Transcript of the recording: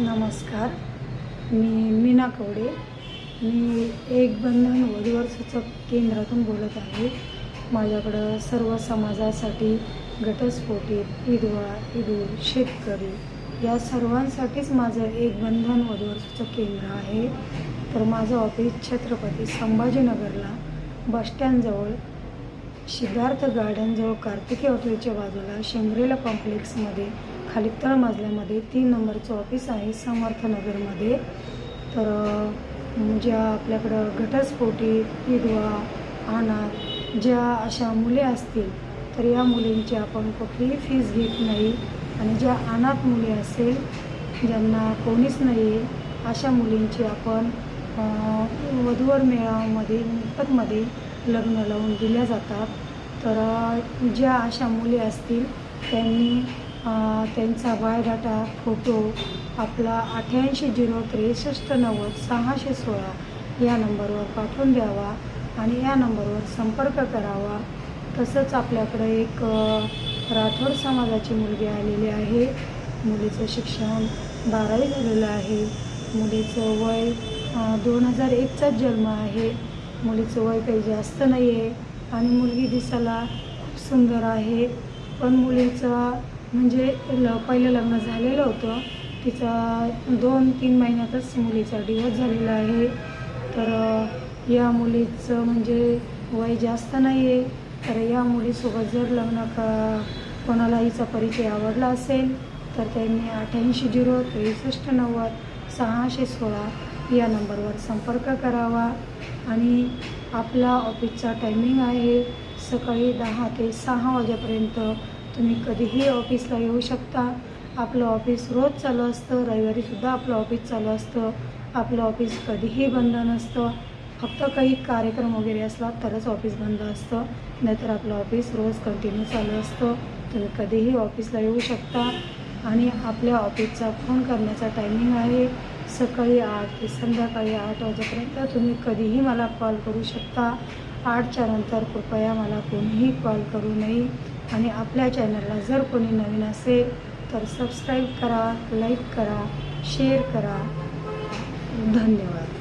नमस्कार. मी मीना कवडे. मी एक बंधन वधूवर सूचक केंद्रातून बोलत आहे. माझ्याकडं सर्व समाजासाठी घटस्फोटीत ईदवा ईदूर शेतकरी या सर्वांसाठीच माझं एक बंधन वधूवर सूचक केंद्र आहे. तर माझं ऑफिस छत्रपती संभाजीनगरला बसस्टँडजवळ सिद्धार्थ गार्डनजवळ कार्तिकी हॉटेलच्या बाजूला शेंद्रेला कॉम्प्लेक्समध्ये खाली तळ मजल्यामध्ये तीन नंबरचं ऑफिस आहे समर्थनगरमध्ये. तर ज्या म्हणजे आपल्याकडं घटस्फोटी विधवा अनाथ ज्या अशा मुले असतील तर या मुलींची आपण कुठलीही फीस घेत नाही. आणि ज्या अनाथ मुले असेल ज्यांना कोणीच नाही आहे अशा मुलींची आपण वधूवर मेळावामध्ये मोफतमध्ये लग्न लावून दिल्या जातात. तर ज्या अशा मुली असतील त्यांनी त्यांचा बायोडाटा फोटो आपला अठ्ठ्याऐंशी झिरो त्रेसष्ट नव्वद सहाशे सोळा या नंबरवर पाठवून द्यावा आणि या नंबरवर संपर्क करावा. तसंच आपल्याकडं एक राठोड समाजाची मुलगी आलेली आहे. मुलीचं शिक्षण बारावी झालेलं आहे. मुलीचं वय दोन हजार एकचाच जन्म आहे. मुलीचं वय काही जास्त नाही आहे आणि मुलगी दिसायला खूप सुंदर आहे. पण मुलीचा म्हणजे ल पहिलं लग्न झालेलं होतं. तिचा दोन तीन महिन्यातच मुलीचा डिवोर्स झालेला आहे. तर या मुलीचं म्हणजे वय जास्त नाही आहे तर या मुलीसोबत जर लग्न का कोणाला हिचा परिचय आवडला असेल तर त्यांनी अठ्ठ्याऐंशी झिरो त्रेसष्ट नव्वद सहाशे सोळा या नंबरवर संपर्क करावा. आणि आपला ऑफिसचा टायमिंग आहे सकाळी दहा ते सहा वाजेपर्यंत तुम्ही कधीही ऑफिसला येऊ शकता. आपलं ऑफिस रोज चालू असतं. रविवारीसुद्धा आपलं ऑफिस चालू असतं. आपलं ऑफिस कधीही बंद नसतं. फक्त काही कार्यक्रम वगैरे असला तरच ऑफिस बंद असतं. नाहीतर आपलं ऑफिस रोज कंटिन्यू चालू असतं. तुम्ही कधीही ऑफिसला येऊ शकता. आणि आपल्या ऑफिसचा फोन करण्याचा टायमिंग आहे. सकाळी आठ ते संध्याकाळी आठ वाजेपर्यंत तुम्ही कधीही मला कॉल करू शकता. आठच्या नंतर कृपया मला कोणीही कॉल करू नये. आणि आपल्या चॅनलला जर कोणी नवीन असेल तर सबस्क्राईब करा लाईक करा शेअर करा. धन्यवाद.